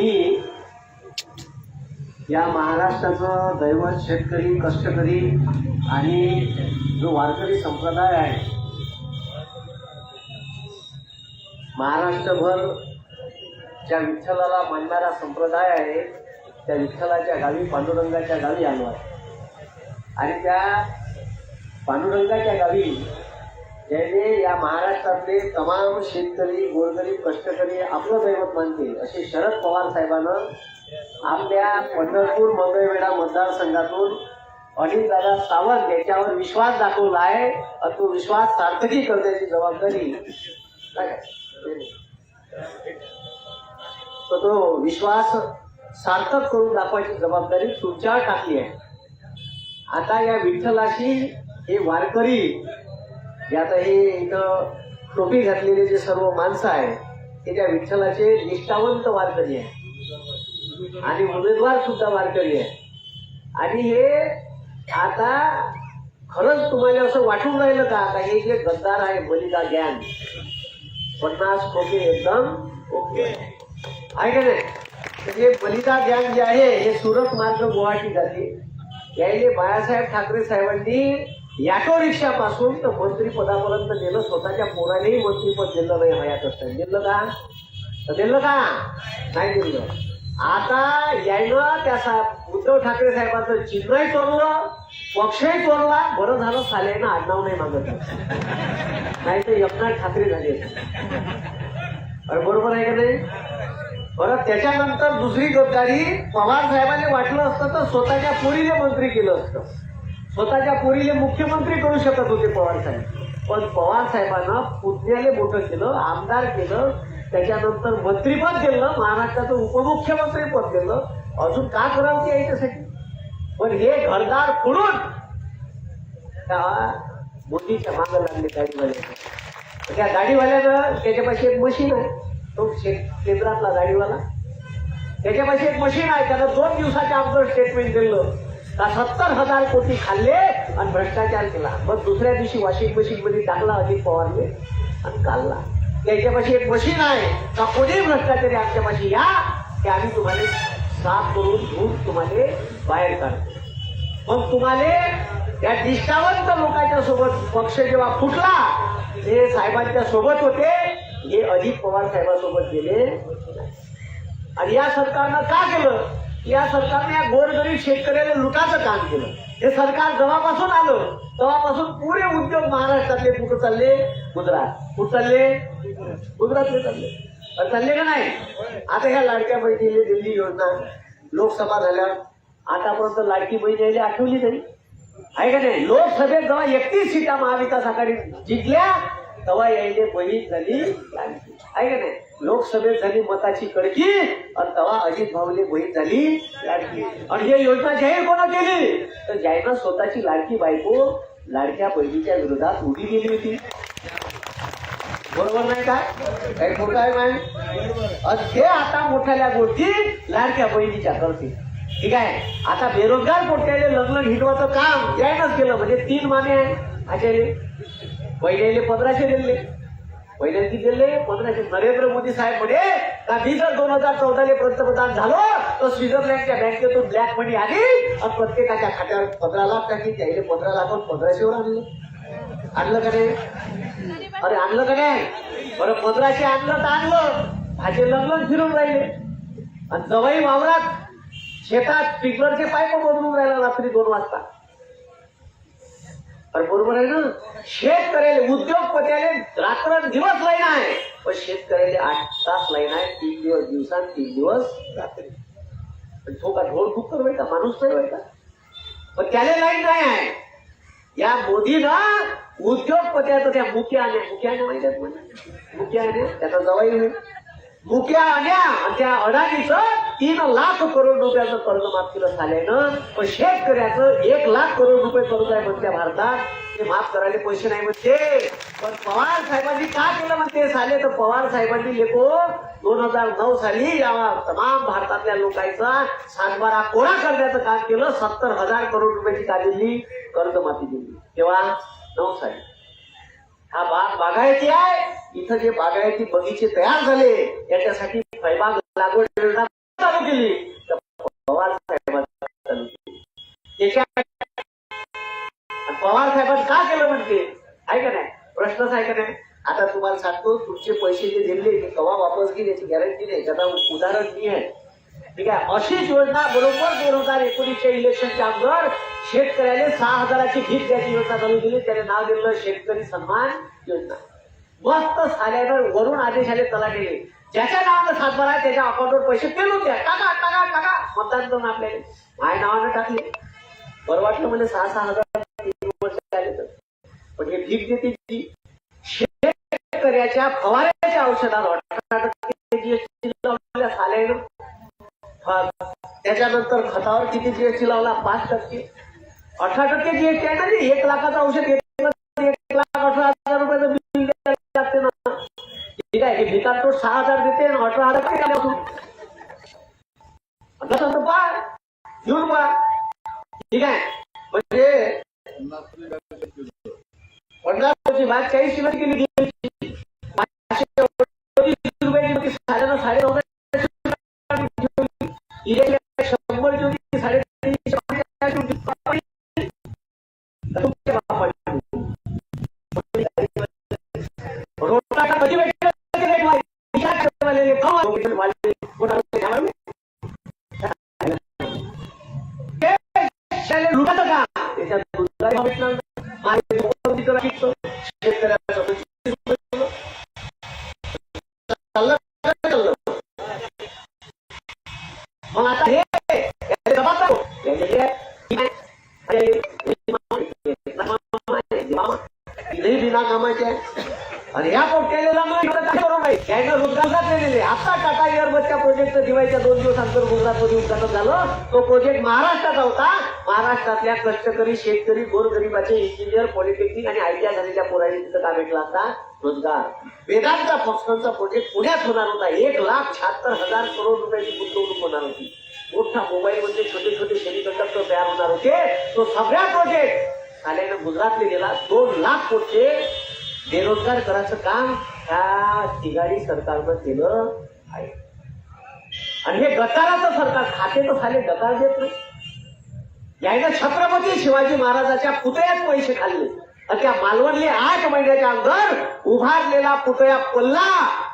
की या महाराष्ट्राचं दैवत शेतकरी कष्टकरी आणि जो वारकरी संप्रदाय आहे महाराष्ट्रभर ज्या विठ्ठलाला मानणारा संप्रदाय आहे त्या विठ्ठलाच्या गावी पांडुरंगाच्या गावी आलो आहे. आणि त्या पांडुरंगाच्या गावी ज्याने या महाराष्ट्रातले तमाम शेतकरी गोरगरीब कष्टकरी आपलं दैवत मानते असे शरद पवार साहेबांना आपल्या पंढरपूर मंगळवेढा मतदारसंघातून अनिलदादा सावंत याच्यावर विश्वास दाखवला आहे आणि तो विश्वास सार्थकी करण्याची जबाबदारी तर तो विश्वास सार्थक करून दाखवायची जबाबदारी तुमच्यावर टाकली आहे. आता या विठ्ठलाशी हे वारकरी जे आता हे इथं टोपी घातलेले जे सर्व माणसं आहे ते त्या विठ्ठलाचे निष्ठावंत वारकरी आहे आणि उमेदवार सुद्धा वारकरी आहे आणि हे आता खरंच तुम्हाला असं वाटून राहिलं का? आता हे जे गद्दार आहे बलिदा ज्ञान पन्नास खोके एकदम ओके. आहे का नाही? तर हे बलिदा ज्ञान जे आहे हे सुरत मार्ग गुवाहाटी झाली यायले बाळासाहेब ठाकरे साहेबांनी ऑटो रिक्षापासून तर मंत्रीपदापर्यंत गेलं स्वतःच्या पोरानेही मंत्रीपद दिलं नाही हयात असताना दिलं का? तर दिलं का? नाही दिलं. आता यायनं त्या उद्धव ठाकरे साहेबांचं चिन्हही चोरलं पक्षही चोरला बरं झालं साल्यानं आडनाव नाही मागत. नाही तर एकनाथ ठाकरे झाले. अरे बरोबर आहे का नाही? बरं त्याच्यानंतर दुसरी गद्दारी पवार साहेबांनी वाटलं असतं तर स्वतःच्या पोरीले मंत्री केलं असतं. स्वतःच्या पोरीले मुख्यमंत्री करू शकत होते पवार साहेब. पण पवार साहेबांना पुतण्याले मोठं केलं आमदार केलं त्याच्यानंतर मंत्रीपद दिलं महाराष्ट्राचं उपमुख्यमंत्री पद दिलं. अजून का करावं ते याच्यासाठी? पण हे घरदार फोडून त्या मोदीच्या मागं लागले गाडीवाल्याचं. त्या गाडीवाल्यानं त्याच्यापाशी एक मशीन आहे. तो केंद्रातला गाडीवाला. त्याच्यापाशी एक मशीन आहे. त्यानं दोन दिवसाच्या अगोदर स्टेटमेंट दिलं. का सत्तर हजार कोटी खाल्ले आणि भ्रष्टाचार केला. मग दुसऱ्या दिवशी वॉशिंग मशीन मध्ये टाकला अजित पवारने आणि काढला. त्याच्यापाशी एक मशीन आहे. का कोणी भ्रष्टाचारी आमच्यापाशी या की आम्ही तुम्हाला साफ करून धुवून तुम्हाला बाहेर काढतो. मग तुम्हाला या निष्ठावंत लोकांच्या सोबत पक्ष जेव्हा फुटला ते साहेबांच्या सोबत होते. हे अजित पवार साहेबांसोबत गेले. आणि या सरकारनं का केलं? या सरकारने या गोरगरीब शेतकऱ्याला लुटाचं काम केलं. हे सरकार जेव्हापासून आलं तेव्हापासून पुरे उद्योग महाराष्ट्रातले कुठं चालले? गुजरात. कुठं चालले? गुजरातले चालले. चालले का नाही? आता ह्या लाडक्या बहिणीले दिल्ली योजना लोकसभा झाल्या. आतापर्यंत लाडकी बहीण यायला आठवली तरी. आहे का नाही? लोकसभेत जेव्हा एकतीस सीटा महाविकास आघाडी जिंकल्या तवा यायले बहीण झाली लाडकी आहे का नाही? लोकसभेत झाली मताची कडकी आणि तवा अजित भाऊले बहीण झाली लाडकी आणि हे योजना जाहीर कोणा केली? तर जाहीर स्वतःची लाडकी बायको लाडक्या बहिणीच्या विरोधात उभी गेली होती. बरोबर नाही काय काही खोटं आहे नाही ते आता मोठ्याल्या गोष्टी लाडक्या बहिणीच्या करतील ठीक आहे? आता बेरोजगार पोट्याले लग्न हिटवाचं काम यायनंच केलं. म्हणजे तीन माने आहे आचार्य पहिल्याले पंधराशे दिले. पहिले किती दिले? पंधराशे. नरेंद्र मोदी साहेब म्हणे का मी जर दोन हजार चौदाले पंतप्रधान झालो तर स्वित्झर्लंडच्या बँकेतून ब्लॅक मनी आली आणि प्रत्येकाच्या खात्यावर पंधरा लाख टाकली त्याने पंधरा लाख पंधराशेवर आणले आणलं का नाही? अरे आणलं का नाही? बरं पंधराशे आणलं तर आणलं. भाजी लग्न फिरून राहिले. आणि जवळ वावरात शेतात स्प्रिंकलरचे पाईप बदलून राहिला रात्री दोन वाजता. अरे बरोबर आहे ना? शेतकऱ्याला उद्योगपत्याले रात्र दिवस लाईन आहे. पण शेतकऱ्याले आठ तास लाईन आहे तीन दिवस दिवसात तीन दिवस रात्री. पण तो का ढोल खूप कर का? माणूस नाही व्हायचा पण त्याला लाईन नाही आहे. या मोदीनं उद्योगपत्याचं त्या मुख्या मुख्याने मुख्याने माहिती आहे मुख्या मुख्याने त्याचा जवाई मुख्या आल्या आणि त्या अडाणीचं तीन लाख करोड रुपयाचं कर्ज माफ केलं झाल्यानं पण शेतकऱ्याचं एक लाख करोड रुपये कर्ज आहे म्हणत्या भारतात. ते माफ करायला पैसे नाही म्हणते. पण पवार साहेबांनी का केलं म्हणते? साले तर पवार साहेबांनी लेखो दोन हजार नऊ साली या तमाम भारतातल्या लोकांचा सातबारा कोरा करण्याचं काम केलं. सत्तर हजार करोड रुपयाची काढलेली कर्जमाफी दिली. तेव्हा नऊ साली. हा बाग बागायती आहे. इथं जे बागायती बगीचे तयार झाले याच्यासाठी फळबाग लागवड योजना चालू केली. तर पवार साहेबांनी चालू केली. त्याच्या पवार साहेबांनी का केलं म्हणते आहे का नाही? प्रश्नच आहे का नाही? आता तुम्हाला सांगतो तुमचे पैसे जे दिले ते कवा वापस घेईल याची गॅरंटी नाही. त्याचा उदाहरण मी आहे. ठीक आहे? अशीच योजना बरोबर दोन हजार एकोणीसच्या इलेक्शनच्या अगोदर शेतकऱ्याने सहा हजाराची भीक द्यायची योजना चालू केली. त्याने नाव दिलं शेतकरी सन्मान योजना. मस्त साल्यानं वरून आदेश आले तला गेले ज्याच्या नावानं सातबार आहे त्याच्या अकाउंटवर पैसे पेलून द्या. टाका टाका टाका. मतदान करून आपल्याला माझ्या नावानं टाकले. बरं वाटलं म्हणजे सहा सहा हजार तीन वर्ष आले तर. पण हे भीक देते जी शेतकऱ्याच्या फवाऱ्याच्या औषधावर अठरा जीएसटी लावल्या साल्यानं. त्याच्यानंतर खतावर किती जीएसटी लावला? पाच टक्के. अठरा टक्के जीएसटी आहे ना एक लाखाचं औषध एक लाख अठरा हजार रुपयाचं बिल द्यायला लागते ना ठीक तो सहा हजार देते आणि अठरा हजार काय द्यावं? आता तसं पहा घेऊन पहा ठीक आहे. म्हणजे पन्नास वर्षी बाग चाळीस किलो केली दिवाळीच्या दोन दिवसांतर गुजरातमध्ये उद्घाटन झालं. तो प्रोजेक्ट महाराष्ट्राचा होता. महाराष्ट्रातल्या कष्टकरी शेतकरी गोरगरिबाचे इंजिनियर पॉलिटेक्निक आणि आयटीआय झालेल्या पोरांनी तिथं का भेटला असता रोजगार. वेदांचा फॉक्सकॉनचा प्रोजेक्ट पुण्यात होणार होता. एक लाख शहात्तर हजार करोड रुपयाची गुंतवणूक होणार होती. मोठा मोबाईल मध्ये म्हणजे छोटे छोटे सेमीकंडक्टर तयार होणार होते. तो सगळ्या प्रोजेक्ट आल्याने गुजरातने गेला दोन लाख कोटचे बेरोजगार करायचं काम ह्या तिघाडी सरकारनं केलं आहे. आणि हे गकाराचं सरकार खाते तर खाले गकार देत नाही. यायनं छत्रपती शिवाजी महाराजाच्या पुतळ्यात पैसे खाल्ले. आणि त्या मालवणले आठ महिन्याच्या अंदर उभारलेला पुतळ्या पल्ला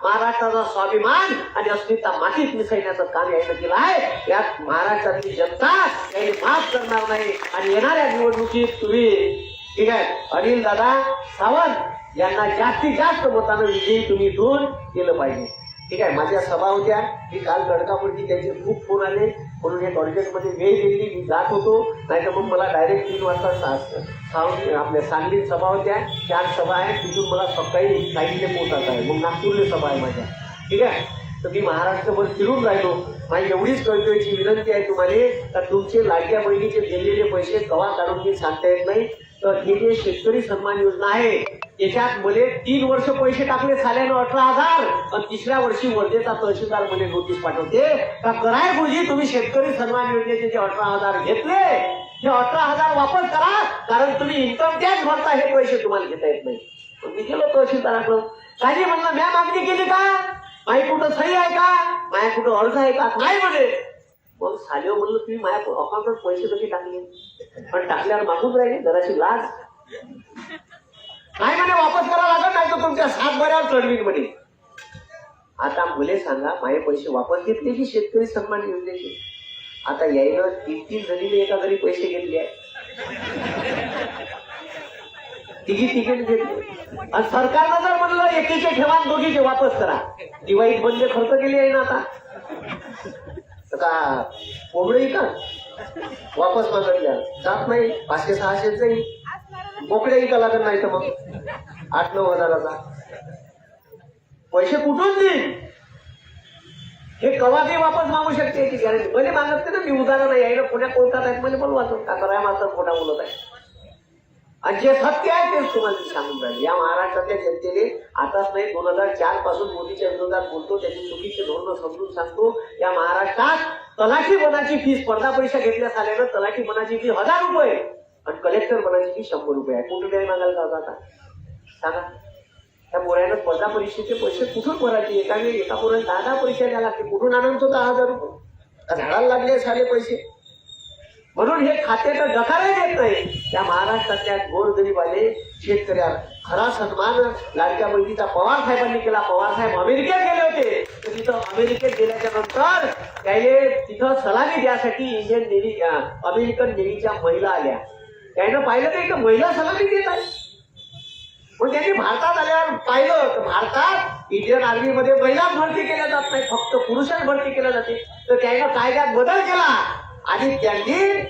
महाराष्ट्राचा स्वाभिमान आणि अस्मिता मातीत मिसळण्याचं काम यायनं केलं आहे. यात महाराष्ट्रातली जनता यांनी माफ करणार नाही. आणि येणाऱ्या निवडणुकीत तुम्ही ठीक आहे अनिल दादा सावंत यांना जास्तीत जास्त मतानं विजयी तुम्ही दूर केलं पाहिजे. ठीक आहे माझ्या सभा होत्या. मी काल गडकापूरची त्यांचे खूप फोन आले. म्हणून या टॉयलेटमध्ये वेळ दिली मी जात होतो. नाहीतर मग मला डायरेक्ट तीन वाजता सांग आपल्या सांगलीत सभा होत्या. चार सभा आहेत तिथून मला सकाळी साईडने पोहोचत आहे. मग नागपूरले सभा आहे माझ्या. ठीक आहे? तर मी महाराष्ट्रभर फिरून राहिलो. माझी एवढीच कळकळीची विनंती आहे तुम्हाला तर तुमचे लाडक्या बहिणीचे दिलेले पैसे कवा काढून मी सांगता येत नाही? तर हे जे शेतकरी सन्मान योजना आहे त्याच्यात मले तीन वर्ष पैसे टाकले साल्यानं अठरा हजार. आणि तिसऱ्या वर्षी वर्धेचा तहसीलदार मला नोटीस पाठवते का कराय गुरुजी तुम्ही शेतकरी सन्मान योजनेचे जे अठरा हजार घेतले हे अठरा हजार वापस करा कारण तुम्ही इन्कम टॅक्स भरता हे पैसे तुम्हाला घेता येत नाही. मी गेलो तहसीलदाराकडं. काही म्हणलं म्या मागणी केली का? माही कुठं सही आहे का? माया कुठं अर्ज आहे का? नाही म्हणे. मग सालेव म्हणलं तुम्ही माझ्या अकाउंटवर पैसे कसे टाकले? पण टाकल्यावर मागून राहिले जराशी लाज. नाही म्हणे वापस करा लागत नाही तर तुमच्या सात बऱ्यावर चढवीन म्हणे आता मुले सांगा माझे पैसे वापस घेतले की शेतकरी सन्मान योजनेचे? आता यायला तीन तीन जणीने एका घरी पैसे घेतले आहे तिघी तिकीट घेतले. आणि सरकारनं जर म्हणलं एकीचे ठेवा दोघीचे वापस करा. दिवाळीत बंद खर्च केली आहे ना आता? तर का कोंबडी का? वापस मागतल्या जात नाही पाचशे सहाशे जाईल. मोकळ्या इका लागत नाही तर मग. आठ नऊ हजाराचा. पैसे कुठून देईल हे कवा बी वापस मागू शकते याची गॅरंटी भले मागत ना मी उदाहरण यायला पुण्या कोलकाता आहेत म्हणजे बोलवा का कराय मात्र खोटा बोलत आहे. आणि जे सत्य आहे तेच तुम्हाला सांगून राहिले. या महाराष्ट्रातल्या जनतेने आताच नाही दोन हजार चारपासून मोदीच्या विरोधात बोलतो. त्याची चुकीचे धोरणं समजून सांगतो. या महाराष्ट्रात तलाठी बनाची फी स्पर्धा परीक्षा घेतल्यास आल्यानं तलाठी बनाची फी हजार रुपये. आणि कलेक्टर बनाची की शंभर रुपये आहे. कुठून काय मागायला जाता आता? सांगा. त्या पोऱ्यानं स्पर्धा परीक्षेचे पैसे कुठून भरायचे? एका वेळी एका पोराला दहा दहा पैसे द्यायला लागते कुठून आणायचं दहा हजार रुपये? झाडाला लागले साले पैसे? म्हणून हे खाते तर डकारही देत नाही. त्या महाराष्ट्रातल्या गोरगरीबाले शेतकऱ्या खरा सन्मान लाडक्या बहिणीचा पवार साहेबांनी केला. पवार साहेब अमेरिकेत गेले होते. तर तिथं अमेरिकेत गेल्याच्यानंतर त्याने तिथं सलामी द्यासाठी इंडियन नेव्ही अमेरिकन नेव्हीच्या महिला आल्या. त्यानं पाहिलं तर इथं महिला सलामी देत आहे? पण त्यांनी भारतात आल्यावर पाहिलं तर भारतात इंडियन आर्मीमध्ये महिलाच महिला भरती केल्या जात नाही फक्त पुरुषांच भरती केल्या जाते. तर त्यानं कायद्यात बदल केला. आणि त्यांनी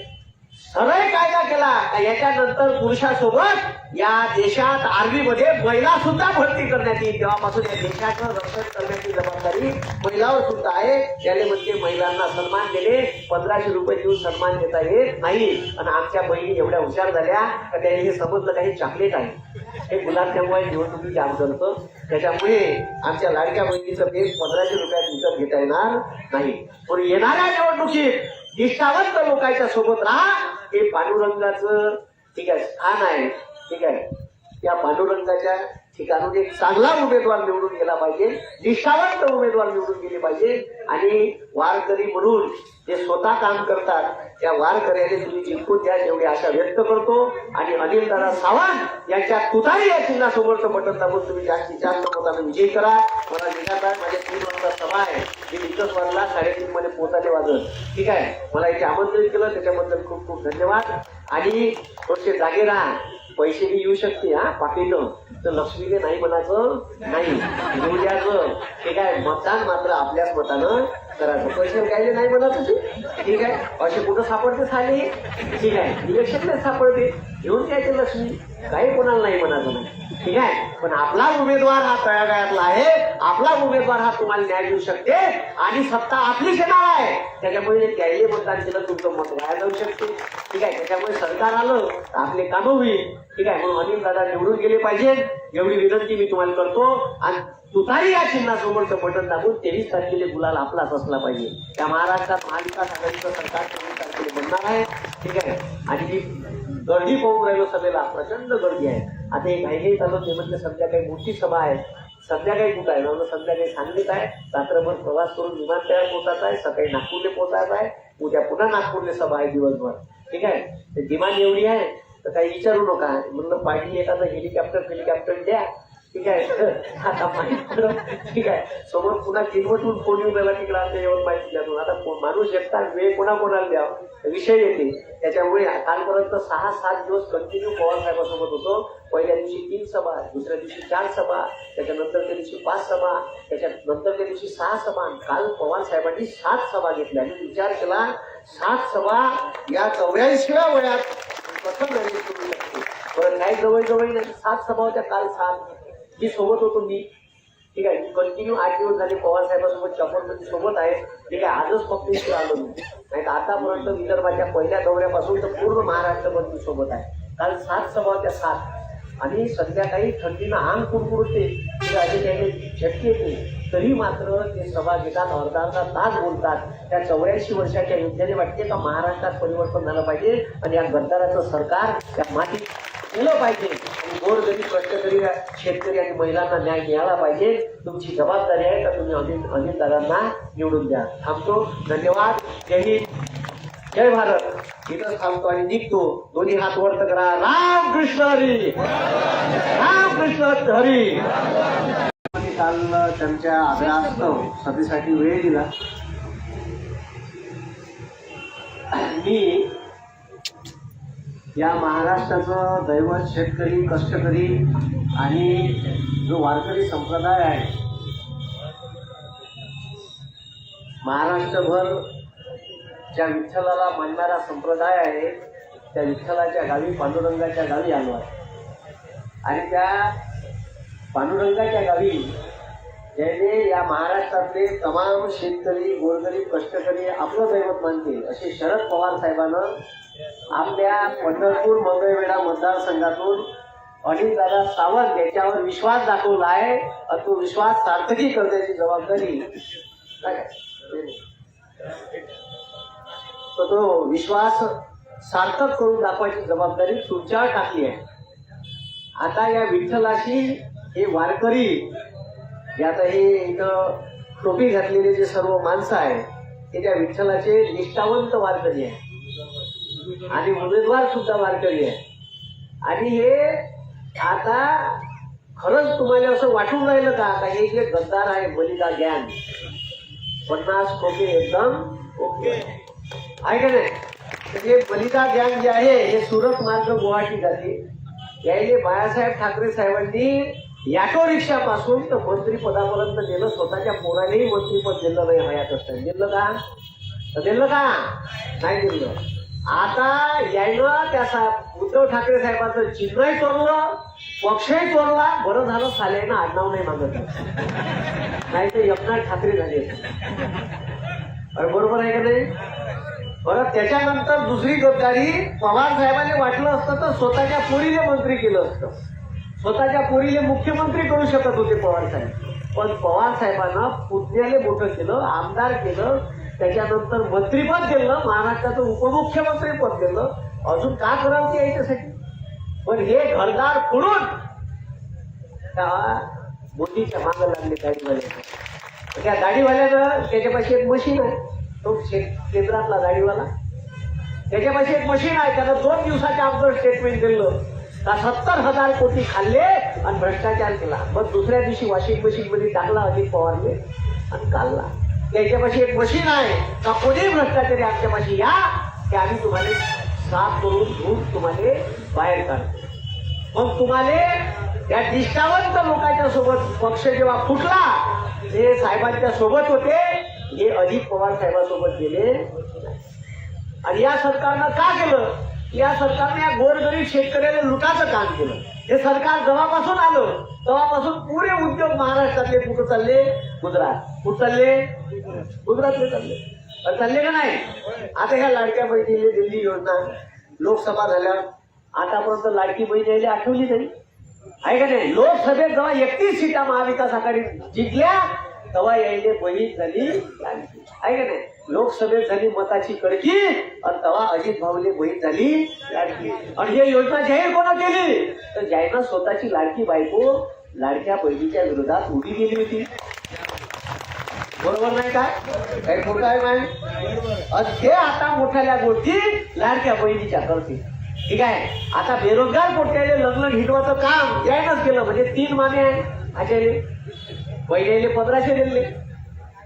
सरळ कायदा केला का याच्यानंतर पुरुषासोबत या देशात आर्मीमध्ये महिला सुद्धा भरती करण्यात येईल. तेव्हापासून या देशाचं रक्षण करण्याची जबाबदारी महिलावर सुद्धा आहे. त्याने म्हणजे महिलांना सन्मान देणे पंधराशे रुपये देऊन सन्मान देता येत नाही. आणि आमच्या बहिणी एवढ्या हुशार झाल्या का त्याने हे समजलं काही चॉकलेट आहे. हे गुलाबजामुळे निवडणुकीचे आमचं त्याच्यामुळे आमच्या लाडक्या बहिणीचं पेज पंधराशे रुपयात विकत घेता येणार नाही. पण येणाऱ्या निवडणुकीत निष्ठावंत लोकांच्या सोबत राहा. हे पांडुरंगाचं ठीक आहे स्थान आहे. ठीक आहे. त्या पांडुरंगाच्या ठिकाणून एक म्हणजे चांगला उमेदवार निवडून गेला पाहिजे. निष्ठावंत उमेदवार निवडून गेले पाहिजे. आणि वारकरी म्हणून जे स्वतः काम करतात त्या वारकऱ्याने तुम्ही जिंकून द्या एवढी आशा व्यक्त करतो. आणि अनिल दादा सावंत यांच्या तुतारी या चिन्हासमोरचं बटन दाबून तुम्ही जास्तीत जास्त मताने विजय करा. मला निघात माझ्या तीन वाजता सभा आहे. मी इथंच वाजला साडेतीन मध्ये पोहोचाले वाजत ठीक आहे. मला इथे आमंत्रित केलं. त्याच्याबद्दल खूप खूप धन्यवाद. आणि थोडेसे जागे राहा. पैसे बी येऊ शकते हा? पाकिटं तर लक्ष्मीने नाही म्हणायचं नाही. येऊ द्यायचं. ठीक आहे मतदान मात्र आपल्याच मतानं करायचं पैसे कायले नाही म्हणायचं ते ठीक आहे. असे कुठं सापडते साले ठीक आहे. इलेक्शनला सापडते. घेऊन द्यायचे लक्ष्मी. काही कोणाला नाही म्हणायचं नाही. ठीक आहे. पण आपला उमेदवार हा तळागाळातला आहे. आपला उमेदवार हा तुम्हाला न्याय देऊ शकते. आणि सत्ता आपलीच येणार आहे. त्याच्यामुळे त्याही मतदान केलं तुमचं मत वाया जाऊ शकते. ठीक आहे. त्याच्यामुळे सरकार आलं तर आपले कामं होईल. ठीक आहे. म्हणून अनिल दादा निवडून गेले पाहिजेत. एवढी विनंती मी तुम्हाला करतो. आणि तुतारी या चिन्हासमोरचं बटन दाबून तेवीस तारखेला गुलाल आपलाच असला पाहिजे. त्या महाराष्ट्रात महाविकास आघाडीचं सरकार चोवीस तारखेला बनणार आहे. ठीक आहे? आणि जी गर्दी पाहून राहिलो सभेला. प्रचंड गर्दी आहे. आता एक घाईघाई चालू ते म्हणजे संध्याकाळी मोठी सभा आहे संध्याकाळी कुठं आहे? म्हणून संध्याकाळी सांगलीत आहे. रात्रभर प्रवास करून विमानतळावर पोहोचायचा आहे. सकाळी नागपूरला पोहोचायचा आहे. उद्या पुन्हा नागपूरला सभा आहे दिवसभर. ठीक आहे? तर डिमांड एवढी आहे. तर काही विचारू नका. म्हणलं पाहिजे एखादं हेलिकॉप्टर हेलिकॉप्टर द्या. ठीक आहे. आता माहिती ठीक आहे. समोर पुन्हा किनवटून फोन येऊन राहिला तिकडे येऊन माहिती द्या आता माणूस एकटा वेळ कोणा कोणाला द्यावा? विषय येते. त्याच्यामुळे कालपर्यंत सहा सात दिवस कंटिन्यू पवार साहेबासोबत होतो. पहिल्या दिवशी तीन सभा दुसऱ्या दिवशी चार सभा त्याच्यानंतरच्या दिवशी पाच सभा त्याच्यानंतरच्या दिवशी सहा सभा. काल पवार साहेबांनी सात सभा घेतल्या. आणि विचार केला सात सभा या चौऱ्याऐंशीव्या वयात. प्रथम मॅनेज करू शकतो बरं जवळजवळ नाही सात सभा होत्या काल सात. मी सोबत होतो मी ठीक आहे कंटिन्यू आठ दिवस झाले पवार साहेबांसोबत सोबत आहे. ठीक आहे आजच फक्त इथे आलो मी नाही. तर आतापर्यंत विदर्भाच्या पहिल्या दौऱ्यापासून तर पूर्ण महाराष्ट्रभर मी सोबत आहे. काल सात सभा त्या सात. आणि संध्याकाळी थंडीनं आंग कुरकुरते. राजे आहे त्याने झटके येते तरी मात्र ते सभा घेतात अर्धा अर्धा तास बोलतात. त्या चौऱ्याऐंशी वर्षाच्या युद्धाने वाटते का महाराष्ट्रात परिवर्तन झालं पाहिजे आणि या गद्दाराचं सरकार त्या मातीत केलं पाहिजे? आणि गोरगरीब कष्टकरी शेतकरी आणि महिलांना न्याय मिळाला पाहिजे तुमची जबाबदारी आहे तर तुम्ही अनिल अनिल दादांना निवडून द्या. थांबतो. धन्यवाद. जय हिंद. जय भारत. इथं थांबतो आणि निघतो. दोन्ही हात वर्त करा. राम कृष्ण हरी. राम कृष्ण हरी काल त्यांच्या आग्रहास्तव सभेसाठी वेळ दिला. मी या महाराष्ट्राचं दैवत शेतकरी कष्टकरी आणि जो वारकरी संप्रदाय आहे महाराष्ट्रभर ज्या विठ्ठलाला मानणारा संप्रदाय आहे त्या विठ्ठलाच्या गावी पांडुरंगाच्या गावी आलो आहे. आणि त्या पांडुरंगाच्या गावी ज्याने या महाराष्ट्रातले तमाम शेतकरी गोरगरीब कष्टकरी आपलं दैवत मानतील असे शरद पवार साहेबानं आपल्या पंढरपूर मंगळवेढा मतदारसंघातून अनिलदादा सावंत याच्यावर विश्वास दाखवला आहे आणि तो विश्वास सार्थकी करण्याची जबाबदारी तर तो विश्वास सार्थक करून दाखवायची जबाबदारी तुमच्यावर टाकली आहे. आता या विठ्ठलाशी हे वारकरी जे आता हे इथं टोपी घातलेले जे सर्व माणसं आहे ते त्या विठ्ठलाचे निष्ठावंत वारकरी आहे आणि उमेदवार सुद्धा वारकरी आहे आणि हे आता खरंच तुम्हाला असं वाटून राहिलं का? आता हे जे गद्दार आहे बलिदा ज्ञान पन्नास खोके एकदम ओके. आहे का नाही? हे बलिदा ज्ञान जे आहे हे सुरत मार्ग गुवाहाटी जाते यायले बाळासाहेब ठाकरे साहेबांनी याटो रिक्षा पासून तर मंत्रीपदापर्यंत नेलं स्वतःच्या पोरानेही मंत्रीपद दिलं नाही हयात असतं दिलं का? तर दिलं का? नाही दिलं. आता यायनं त्या साहेब उद्धव ठाकरे साहेबांचं चिन्हही चोरलं पक्षही चोरला बरं झालं साल्यानं आडनाव नाही मागत. नाही तर एकनाथ ठाकरे झाले. अरे बरोबर आहे का नाही? बरं त्याच्यानंतर दुसरी गद्दारी पवार साहेबांनी वाटलं असतं तर स्वतःच्या पोरीले मंत्री केलं असतं. स्वतःच्या पोरीले मुख्यमंत्री करू शकत होते पवार साहेब. पण पवार साहेबांना पुतण्याले मोठं केलं आमदार केलं त्याच्यानंतर मंत्रीपद दिलं महाराष्ट्राचं उपमुख्यमंत्री पद दिलं. अजून का करावं ते याच्यासाठी? पण हे घरदार फोडून त्या मोदीच्या मागं लागले गाडीवाले त्या गाडीवाल्यानं त्याच्यापाशी एक मशीन आहे. तो केंद्रातला गाडीवाला त्याच्यापाशी एक मशीन आहे. त्यानं दोन दिवसाच्या अगोदर स्टेटमेंट दिलं. सत्तर हजार कोटी खाल्ले आणि भ्रष्टाचार केला. मग दुसऱ्या दिवशी वॉशिंग मशीन मध्ये टाकला अजित पवारने आणि काढला. त्याच्यापाशी एक मशीन आहे. का कोणी भ्रष्टाचारी आमच्यापाशी या की आम्ही तुम्हाला साफ करून धुवून तुम्हाला बाहेर काढतो. मग तुम्हाला त्या निष्ठावंत लोकांच्या सोबत पक्ष जेव्हा फुटला ते साहेबांच्या सोबत होते. हे अजित पवार साहेबांसोबत गेले. आणि या सरकारनं का केलं? या सरकारने या गोरगरीब शेतकऱ्याला लुटाचं काम केलं. हे सरकार जेव्हापासून आलं तेव्हापासून पुरे उद्योग महाराष्ट्रातले कुठं चालले? गुजरात. कुठं चालले? गुजरातले चालले. चालले का नाही? आता ह्या लाडक्या बहिणीने दिल्ली योजना लोकसभा झाल्या आतापर्यंत लाडकी बहीण यायला आठवली नाही आहे का नाही? लोकसभेत जेव्हा एकतीस सीटा महाविकास आघाडी जिंकल्या तवा यायले बही झाली लाडकी आहे का नाही? लोकसभेत झाली मताची कडकी आणि तवा अजित भाऊले बहीण झाली लाडकी आणि हे योजना जाहीर कोणा केली? तर जाहीर स्वतःची लाडकी बायको लाडक्या बहिणीच्या विरोधात उभी गेली होती. बरोबर नाही काय काही खोटं आहे नाही ते हे आता मोठ्याल्या गोष्टी लाडक्या बहिणीच्या करतील ठीक आहे? आता बेरोजगार मोठ्याले लग्न हिटवाचं काम यायनच केलं. म्हणजे तीन माने आहे आचार्य पहिल्याले पंधराशे दिले.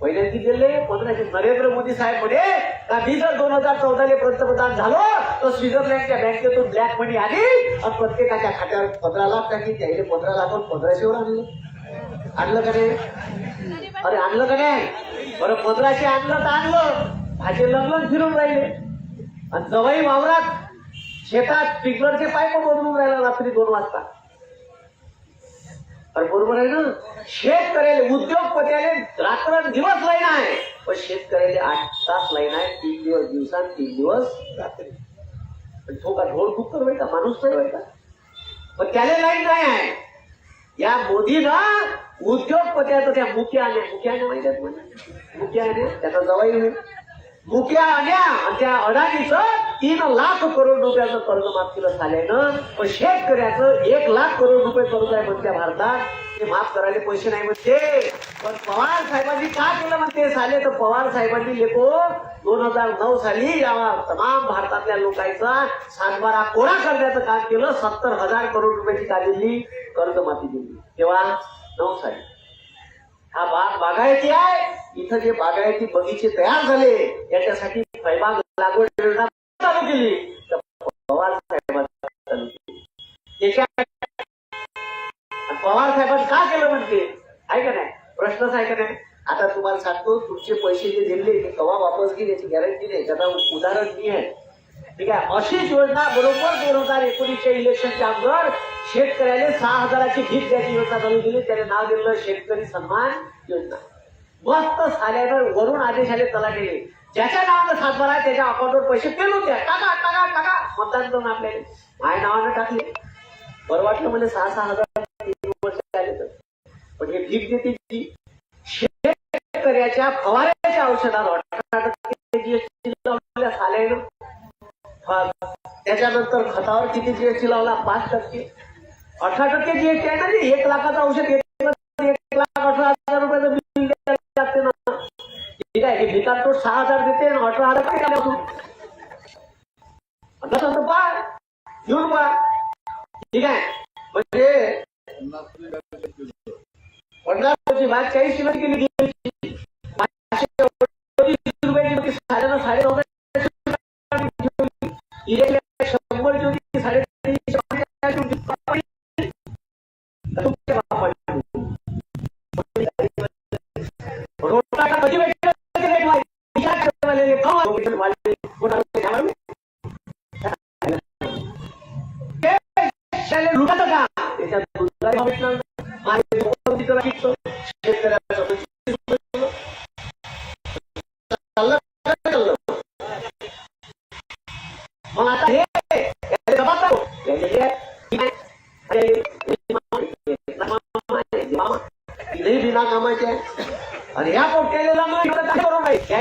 पहिले किती दिले? पंधराशे. नरेंद्र मोदी साहेब म्हणे का मी जर दोन हजार चौदाले पंतप्रधान झालो तर स्वित्झर्लंडच्या बँकेतून ब्लॅक मनी आली आणि प्रत्येकाच्या खात्यावर पंधरा लाख टाकी त्याने पंधरा लाख पंधराशेवर आणले. आणलं का नाही? अरे आणलं का नाही? बरं पंधराशे आणलं तर आणलं. भाजी लग्न फिरून राहिले. आणि जवाई वावरात शेतात स्प्रिंकलरचे पाईप बदलून राहिला रात्री दोन वाजता. अरे बरोबर आहे ना? शेतकऱ्याले उद्योगपत्याले रात्र दिवस लाईन आहे. पण शेतकऱ्याले आठ तास लाईन आहे तीन दिवस दिवसात तीन दिवस रात्री. पण तो का ढोल खूप कर का? माणूस नाही होय का? पण त्याला लाईन नाही आहे. या मोदीला उद्योगपत्याचं त्या मुख्याने मुख्याने माहिती आहेत म्हणजे आल्या त्याचा जवाई होईल. मुख्या आल्या आणि त्या अडाणीचं तीन लाख करोड रुपयाचं कर्ज माफ केलं झाल्यानं पण शेतकऱ्याचं एक लाख करोड रुपये कर्ज आहे म्हणत्या भारतात. ते माफ करायला पैसे नाही म्हणते. पण पवार साहेबांनी का केलं म्हणते? साले तर पवार साहेबांनी लेखो दोन हजार नऊ साली या तमाम भारतातल्या लोकांचा सातबारा कोरा करण्याचं काम केलं सत्तर हजार करोड रुपयाची का दिली कर्जमाफी दिली. तेव्हा नऊ साली. हा बाग बागायती आहे. इथं जे बागायती बगीचे तयार झाले याच्यासाठी फळबाग लागवड योजना चालू केली. तर पवार साहेबांनी चालू केली पवार साहेबांनी का केलं म्हणते? आहे का नाही? प्रश्नच आहे का नाही? आता तुम्हाला सांगतो तुमचे पैसे जे दिले ते कवा वापस घेईल याची गॅरंटी नाही. त्याचा उदाहरण मी आहे. ठीक आहे? अशीच योजना बरोबर दोन हजार एकोणीसच्या इलेक्शनच्या अगोदर शेतकऱ्याने सहा हजाराची भीक द्यायची योजना चालू केली. त्याने नाव दिलं शेतकरी सन्मान योजना. मस्त साल्यानं वरून आदेश आले चला गेले ज्याच्या नावानं सातबार आहे त्याच्या अकाउंटवर पैसे पेलून द्या. टाका टाका टाका. मतदान करून आपल्याला. माझ्या नावानं टाकले. बरं वाटलं म्हणजे सहा सहा हजार तीन वर्ष आले तर. पण हे भीक देते की शेतकऱ्याच्या फवाऱ्याच्या औषधावर अठरा जीएसटी लावल्या साल्यानं त्याच्यानंतर खतावर किती जीएसटी लावला? पाच टक्के. अठरा टक्के जीएसटी आहे ना एक लाखाचं औषध एक लाख अठरा हजार रुपयाचं ठीक आहे की भिकार तो सहा हजार देते आणि अठरा हजार काय काढले तू? तसं तर पाय घेऊन पहा ठीक आहे. म्हणजे पन्नास वर्षी बाहेर चाळीस किलो केली.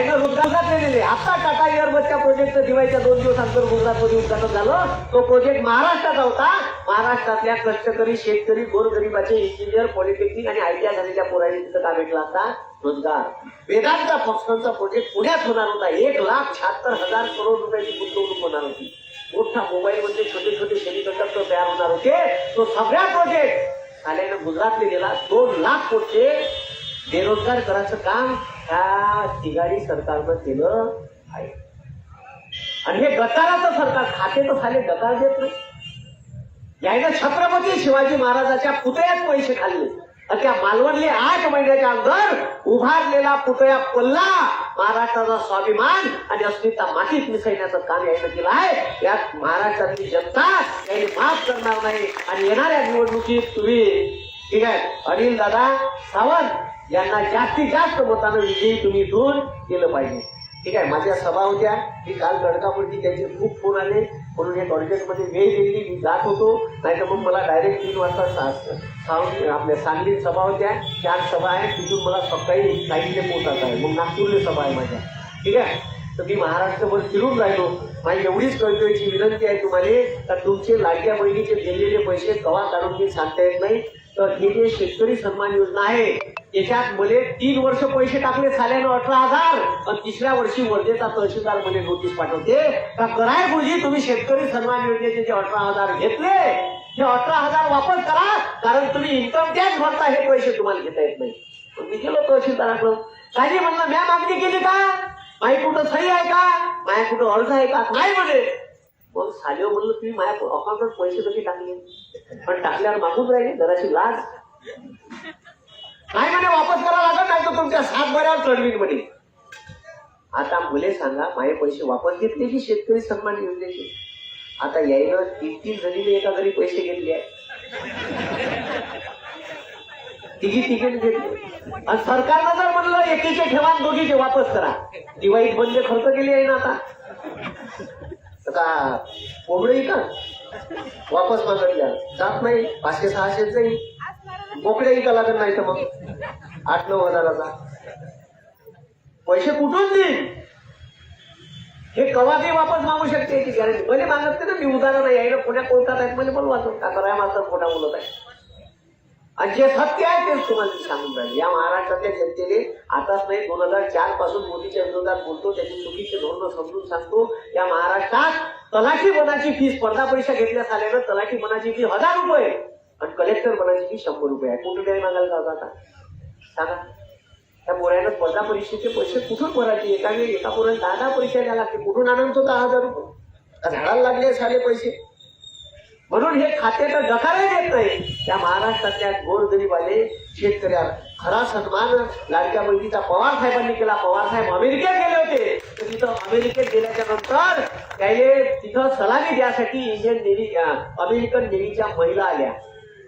करू नाही नेलेले. आता टाटा एअरबसच्या प्रोजेक्टचं दिवाळीच्या दोन दिवसानंतर गुजरातमध्ये उद्घाटन झालं. तो प्रोजेक्ट महाराष्ट्राचा होता. महाराष्ट्रातल्या कष्टकरी शेतकरी गोरगरिबाचे इंजिनियर पॉलिटेक्निक आणि आयटीआय झालेल्या पोरांनी तिथं का भेटला असता. रोजगार. वेदांचा फंक्शनचा प्रोजेक्ट पुण्यात होणार होता. एक लाख शहात्तर हजार करोड रुपयाची गुंतवणूक होणार होती. मोठा मोबाईल मध्ये छोटे छोटे सेमिकंडक्टर तयार होणार होते. तो सगळ्या प्रोजेक्ट आल्यानं गुजरातले गेला. दोन लाख कोटचे बेरोजगार करायचं काम ह्या तिघाडी सरकारनं केलं आहे. आणि हे गताराचं सरकार खाते तर झाले गकार देत नाही. यायनं छत्रपती शिवाजी महाराजाच्या पुतळ्यात पैसे खाल्ले. आणि त्या मालवणले आठ महिन्याच्या अंदर उभारलेला पुतळ्या पल्ला महाराष्ट्राचा स्वाभिमान आणि अस्मिता मातीत मिसळण्याचं काम यायनं केलं आहे. यात महाराष्ट्रातली जनता यांनी माफ करणार नाही. आणि येणाऱ्या निवडणुकीत तुम्ही ठीक आहे अनिल दादा सावंत यांना जास्तीत जास्त मतानं विजयी तुम्ही दूर केलं पाहिजे. ठीक आहे? माझ्या सभा होत्या. मी काल गडकापूरची त्याचे खूप फोन आले. म्हणून एक कॉन्टॅक्टमध्ये वेळ दिली. मी जात होतो. नाही तर मग मला डायरेक्ट तीन वाजता सा- आपल्या सांगलीत सभा होत्या. चार सभा आहे तिथून मला सकाळी साईडने पोहोचायचं आहे. मग नागपूरला सभा आहे माझ्या. ठीक आहे? तर मी महाराष्ट्रभर फिरून राहिलो. माझी एवढीच कळकळीची विनंती आहे तुम्हाला. तर तुमचे लाडक्या बहिणीचे दिलेले पैसे कवा काढून मी सांगता येत नाही? तर हे जे शेतकरी सन्मान योजना आहे त्याच्यात मले तीन वर्ष पैसे टाकले साल्यानं अठरा हजार. आणि तिसऱ्या वर्षी वर्धेचा तहसीलदारमध्ये नोटीस पाठवते का कराय गुरुजी तुम्ही शेतकरी सन्मान योजनेचे जे अठरा हजार घेतले ते अठरा हजार वापस करा कारण तुम्ही इन्कम टॅक्स भरता हे पैसे तुम्हाला घेता येत नाही. मी गेलो तहसीलदाराकडं. काही म्हणलं म्या मागणी केली का? माही कुठं सही आहे का? माया कुठं अर्ज आहे का? नाही म्हणे. मग सालेव म्हणलं तुम्ही माझ्या अकाउंटवर पैसे कसे टाकले? पण टाकल्यावर मागून राहिले जराशी लाज. नाही म्हणे वापस करा लागत नाही तर तुमच्या सात बऱ्यावर चढवीन म्हणे आता मुले सांगा माझे पैसे वापस घेतले की शेतकरी सन्मान योजनेचे? आता यायनं तीन तीन जणीने एका घरी पैसे घेतले आहे तिघी तिकीट घेतले. आणि सरकारनं जर म्हणलं एकीचे ठेवा दोघीचे वापस करा. दिवाळीत बंद खर्च केली आहे ना आता? तर का कोंबडी का? वापस मागतल्या जात नाही पाचशे सहाशे जाईल. बोकड्या इका लागत नाही तर मग. आठ नऊ हजाराचा. पैसे कुठून देईल हे कवा काही वापस मागू शकते याची गॅरंटी. भले मागत ना मी उदाहरण नाही आहे. ना पुण्या कोर्टात आहेत मला बोलवा का राय मात्र खोटा बोलत आहे. आणि जे सत्य आहे तेच तुम्हाला सांगून राहिले. या महाराष्ट्रातल्या जनतेने आताच नाही दोन हजार चारपासून मोदीच्या विरोधात बोलतो. त्याची चुकीचे धोरणं समजून सांगतो. या महाराष्ट्रात तलाठी बनाची फी स्पर्धा परीक्षा घेतल्यास आल्यानं तलाठी बनाची फी हजार रुपये. आणि कलेक्टर बनाची की शंभर रुपये आहे. कुठे नाही मागायला जाता आता? सांगा. त्या पोऱ्यानं स्पर्धा परीक्षेचे पैसे कुठून भरायचे? एका वेळी एका पोराला दहा दहा परीक्षा द्यायला लागते कुठून आणून होता दहा हजार रुपये? झाडाला लागले सारे पैसे. म्हणून हे खाते तर डकारही देत नाही. त्या महाराष्ट्रातल्या गोरगरीबाले शेतकऱ्याला खरा सन्मान लाडक्या बहिणीचा पवार साहेबांनी केला. पवार साहेब अमेरिकेत गेले होते. तर तिथं अमेरिकेत गेल्याच्यानंतर त्याने तिथं सलामी द्यासाठी इंडियन नेव्ही अमेरिकन नेव्हीच्या महिला आल्या.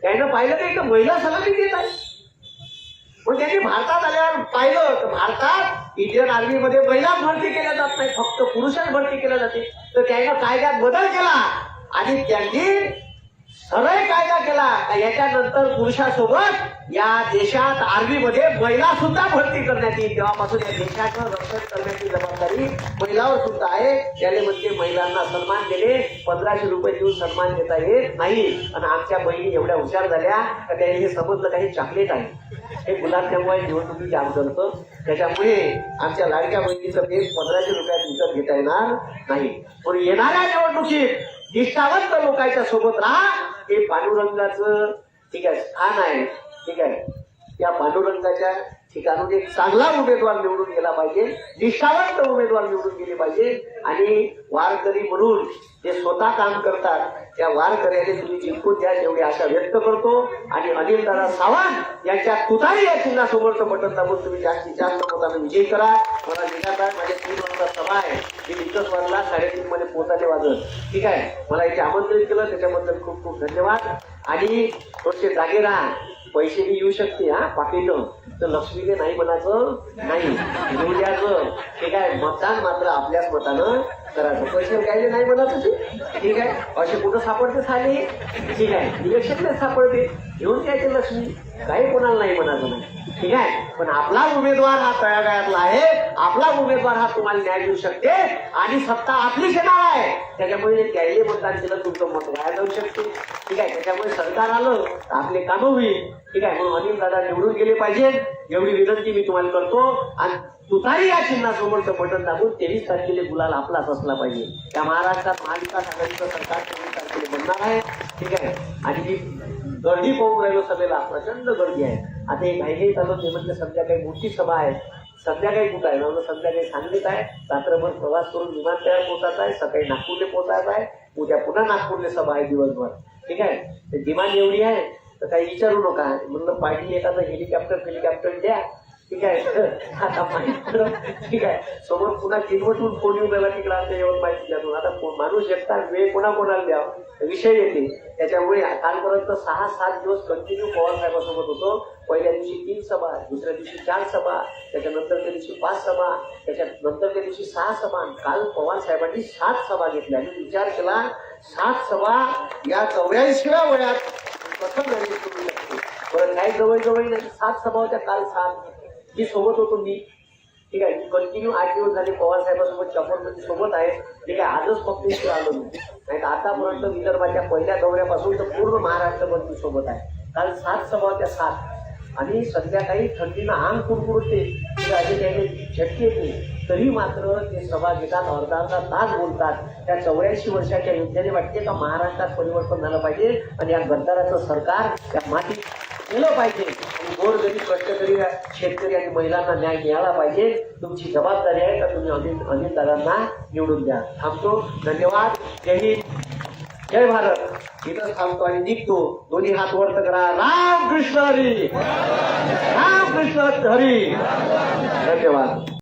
त्यानं पाहिलं तर इथं महिला सलामी देत आहे पण त्यांनी भारतात आल्यावर पाहिलं तर भारतात इंडियन आर्मीमध्ये महिला भरती केल्या जात नाही फक्त पुरुषांना भरती केल्या जाते. तर त्यांना कायद्यात बदल केला. आणि त्यांनी सरळ कायदा केला. का याच्यानंतर पुरुषासोबत या देशात आर्मीमध्ये महिला सुद्धा भरती करण्यात येईल. तेव्हापासून या देशाचं रक्षण करण्याची जबाबदारी महिलावर सुद्धा आहे. त्याने म्हणजे महिलांना सन्मान दिले. पंधराशे रुपये देऊन सन्मान देता येत नाही. आणि आमच्या बहिणी एवढ्या हुशार झाल्या का त्यांनी हे समजलं काही चॉकलेट आहे. हे गुलाबजामुळे निवडणुकीचे आमचं त्याच्यामुळे आमच्या लाडक्या बहिणीचं पेज पंधराशे रुपयात विकत घेता येणार नाही. पण येणाऱ्या निवडणुकीत निष्ठावंत लोकांच्या सोबत राहा. हे पांडुरंगाचं ठीक आहे स्थान आहे. ठीक आहे. त्या पांडुरंगाच्या ठिकाणून एक चांगला उमेदवार निवडून गेला पाहिजे निष्ठावंत उमेदवार निवडून गेले पाहिजे. आणि वारकरी म्हणून जे स्वतः काम करतात त्या वारकऱ्याने तुम्ही जिंकून द्या एवढी आशा व्यक्त करतो. आणि अनिल दादा सावंत यांच्या तुतारी या चिन्हासमोरचं बटन दाबून तुम्ही जास्तीत जास्त मताने विजयी करा. मला निघाला माझ्या तीन वाजता सभा आहे. मी इथंच वाजला साडेतीन मध्ये पोहोचाले वाजत ठीक आहे. मला इथे आमंत्रित केलं. त्याच्याबद्दल खूप खूप धन्यवाद. आणि थोडेसे जागे राहा पैसे बी येऊ शकते हा पाकिटं. तर लक्ष्मीने नाही म्हणायचं नाही. घेऊन द्यायचं ठीक आहे मतदान मात्र आपल्याच मतानं करायचं. पैसे काय नाही म्हणायचं ते. ठीक आहे. असे कुठं सापडते साले? ठीक आहे. इलेक्शनला सापडते. घेऊन द्यायचे लक्ष्मी. काही कोणाला नाही म्हणायचं नाही. ठीक आहे? पण आपला उमेदवार हा तळागाळातला आहे. आपला उमेदवार हा तुम्हाला न्याय देऊ शकते. आणि सत्ता आपलीच येणार आहे. त्याच्यामुळे त्याही मतदान केलं तुमचं मत वाया जाऊ शकते. ठीक आहे? त्याच्यामुळे सरकार आलं तर आपले कामं होईल. ठीक आहे? म्हणून अनिल दादा निवडून गेले पाहिजेत एवढी विनंती मी तुम्हाला करतो. आणि तुतारी या चिन्हासमोरचं बटन दाबून तेवीस तारखेला गुलाल आपलाच असला पाहिजे. त्या महाराष्ट्रात महाविकास आघाडीचं सरकार तेवीस तारखेला बनणार आहे. ठीक आहे? आणि गर्दी पाहून राहिलो सभेला. प्रचंड गर्दी आहे. आता हे काही काही चालू ते म्हणजे संध्याकाळी मोठी सभा आहे. संध्याकाळी कुठं आहे? म्हणजे संध्याकाळी सांगलीत आहे. रात्रभर प्रवास करून विमानतळावर पोहोचत आहे. सकाळी नागपूरला पोहोचायचं आहे. उद्या पुन्हा नागपूरला सभा आहे दिवसभर. ठीक आहे? तर डिमांड एवढी आहे. तर काही विचारू नका. म्हणलं पाहिजे एखादं हेलिकॉप्टर हेलिकॉप्टर द्या. ठीक आहे. आता ठीक आहे. समोर पुन्हा किनवटून फोन येऊन मला तिकडे आमच्या माहिती जिल्ह्यातून आता माणूस एकटा वेळ कोणा कोणाला द्यावा? विषय येते. त्याच्यामुळे कालपर्यंत सहा सात दिवस कंटिन्यू पवार साहेबासोबत होतो. पहिल्या दिवशी तीन सभा दुसऱ्या दिवशी चार सभा त्याच्यानंतर त्या दिवशी पाच सभा त्याच्यानंतर त्या दिवशी सहा सभा काल पवार साहेबांनी सात सभा घेतल्या. आणि विचार केला सात सभा या चौऱ्याऐंशीव्या वयात. प्रथम मॅनेज करू जवळजवळ नाही सात सभा होत्या काल सात. मी सोबत होतो मी. ठीक आहे कंटिन्यू आठ दिवस झाले पवार साहेबांसोबत सोबत आहे. ठीक आहे आजच फक्त इथे आलो मी. नाही आतापर्यंत विदर्भाच्या पहिल्या दौऱ्यापासून तर पूर्ण महाराष्ट्र मी सोबत आहे. काल सात सभा त्या सात. आणि संध्याकाळी थंडीनं अंग कुरकुरते. की असे झटके येते तरी मात्र ते सभा घेतात अर्धा अर्धा तास बोलतात. त्या चौऱ्याऐंशी वर्षाच्या युद्धाने वाटते का महाराष्ट्रात परिवर्तन झालं पाहिजे? आणि या गद्दाराचं सरकार त्या मातीत केलं पाहिजे? गोरगरीब कष्टकरी शेतकरी आणि महिलांना न्याय मिळाला पाहिजे तुमची जबाबदारी आहे तर तुम्ही अनिल अनिल दादांना निवडून द्या. थांबतो. धन्यवाद. जय हिंद. जय भारत. इथं थांबतो आणि निघतो. दोन्ही हात वर्त करा. राम कृष्ण हरी. राम कृष्ण हरी. धन्यवाद.